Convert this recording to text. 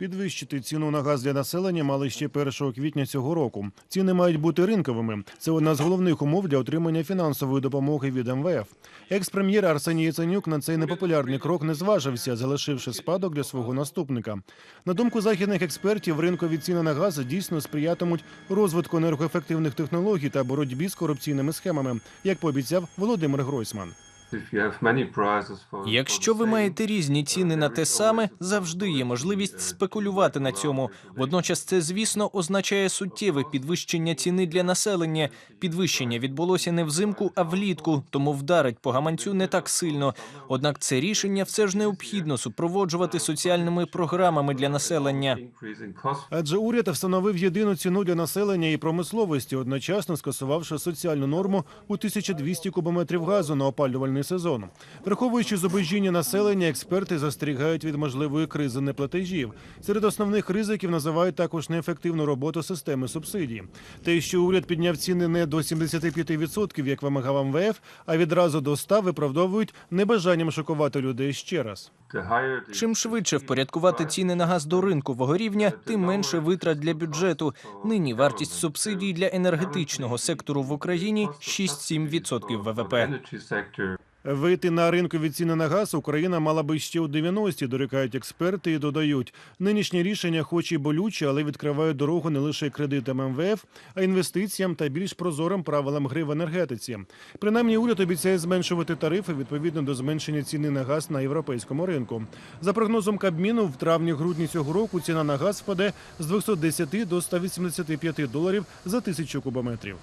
Підвищити ціну на газ для населення мали ще 1 квітня цього року. Ціни мають бути ринковими. Це одна з головних умов для отримання фінансової допомоги від МВФ. Екс-прем'єр Арсеній Яценюк на цей непопулярний крок не зважився, залишивши спадок для свого наступника. На думку західних експертів, ринкові ціни на газ дійсно сприятимуть розвитку енергоефективних технологій та боротьбі з корупційними схемами, як пообіцяв Володимир Гройсман. Якщо ви маєте різні ціни на те саме, завжди є можливість спекулювати на цьому. Водночас, це звісно означає суттєве підвищення ціни для населення. Підвищення відбулося не взимку, а влітку, тому вдарить по гаманцю не так сильно. Однак це рішення все ж необхідно супроводжувати соціальними програмами для населення. Адже уряд встановив єдину ціну для населення і промисловості, одночасно скасувавши соціальну норму у 1200 кубометрів газу на опалювальний сезон. Враховуючи зубожіння населення, експерти застерігають від можливої кризи неплатежів. Серед основних ризиків називають також неефективну роботу системи субсидій. Те, що уряд підняв ціни не до 75%, як вимагав МВФ, а відразу до 100%, виправдовують небажанням шокувати людей ще раз. Чим швидше впорядкувати ціни на газ до ринкового рівня, тим менше витрат для бюджету. Нині вартість субсидій для енергетичного сектору в Україні 6-7% ВВП. Вийти на ринкові ціни на газ Україна мала би ще у 90-ті, дорікають експерти і додають. Нинішнє рішення, хоч і болюче, але відкриває дорогу не лише кредитам МВФ, а інвестиціям та більш прозорим правилам гри в енергетиці. Принаймні, уряд обіцяє зменшувати тарифи відповідно до зменшення ціни на газ на європейському ринку. За прогнозом Кабміну, в травні-грудні цього року ціна на газ впаде з 210 до 185 доларів за тисячу кубометрів.